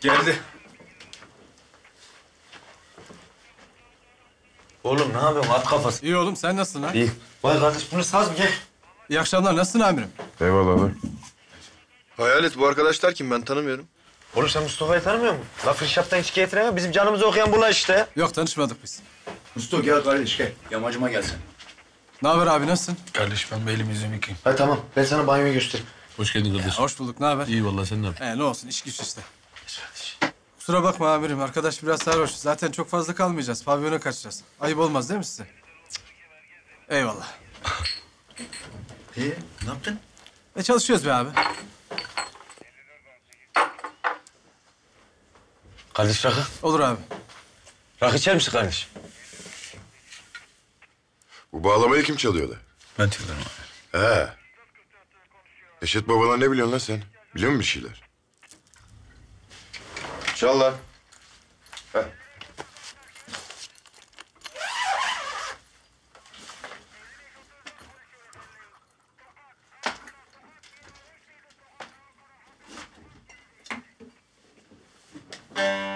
Geldi. Oğlum ne yapıyorsun at kafası? İyi oğlum sen nasılsın ha? İyi. Vay kardeş bunu saz mı gel. İyi akşamlar nasılsın amirim? Eyvallah abi. Hayalet bu arkadaşlar kim ben tanımıyorum. Oğlum sen Mustafa'yı tanımıyor musun? La Fırşat'tan hiç getiremem. Bizim canımızı okuyan bula işte. Yok tanışmadık biz. Mustafa gel kardeş gel. Yamacıma gelsin. Ne haber abi nasılsın? Kardeş ben bir elimi yüzümü yıkayayım. Ha tamam ben sana banyoyu göstereyim. Hoş geldin kardeş. Hoş bulduk ne haber? İyi vallahi sen ne yapıyorsun? He ne olsun iş güç işte. Kusura bakma amirim arkadaş biraz sarhoş. Zaten çok fazla kalmayacağız. Pavyona kaçacağız. Ayıp olmaz değil mi size? Eyvallah. Ee, ne yaptın? E çalışıyoruz be abi. Kardeş rakı. Olur abi. Rakı içer misin kardeş? Bu bağlamayı kim çalıyor da? Ben çıkarım abi. He. Eşet babadan ne biliyorsun lan sen? Biliyor musun bir şeyler? Salla. Heh. Thank you.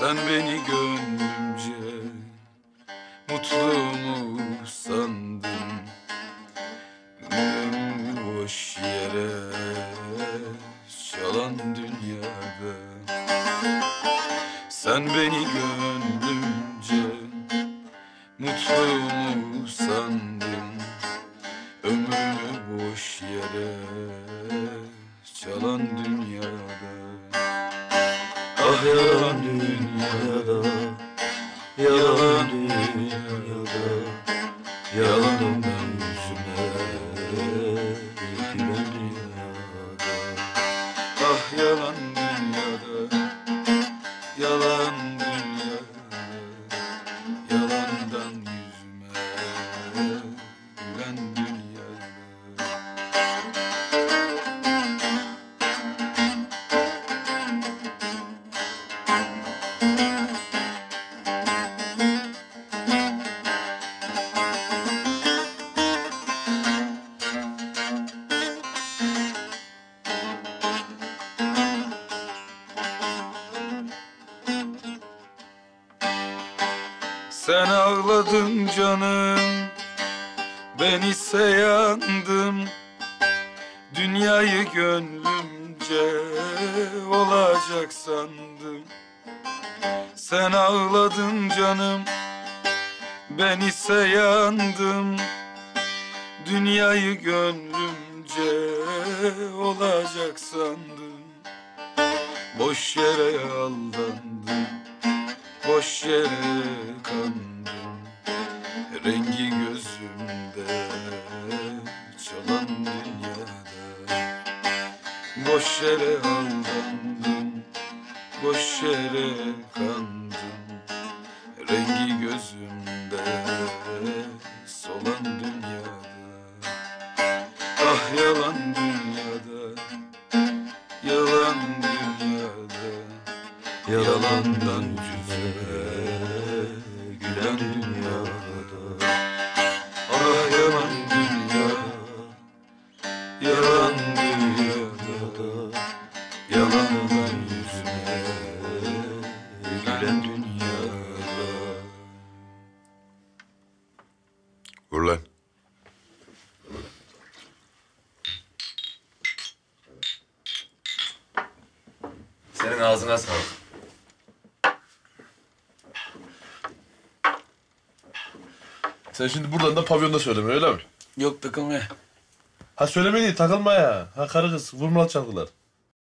Sen beni gönlümce mutlu mu sandın? Ömrümü boş yere çalan dünyada. Sen beni gönlümce dünyada, yalan dünyada, yalanından yüzüme gülen dünyada. Ah yalan dünyada, yalan dünyada, yalandan yüzüme gülen dünyada. Sen ağladın canım Ben ise yandım. Dünyayı gönlümce olacak sandım. Sen ağladın canım Ben ise yandım. Dünyayı gönlümce olacak sandım. Boş yere aldandım Boş yere kandım. Rengi gözümde Çalan dünyada. Boş yere aldandım Boş yere kandım. Rengi gözümde Solan dünyada. Ah yalan dünyada Yalan dünyada. Yalandan dünyada Ah yalan Yalan dünyada Yalandan yüzüme gülen dünyada Vur lan. Senin ağzına sağlık. Sen şimdi buradan da pavyonda söyleme öyle mi? Yok takılmaya. Ha söyleme değil takılma ya. Ha karı kız vurmalı çalgılar.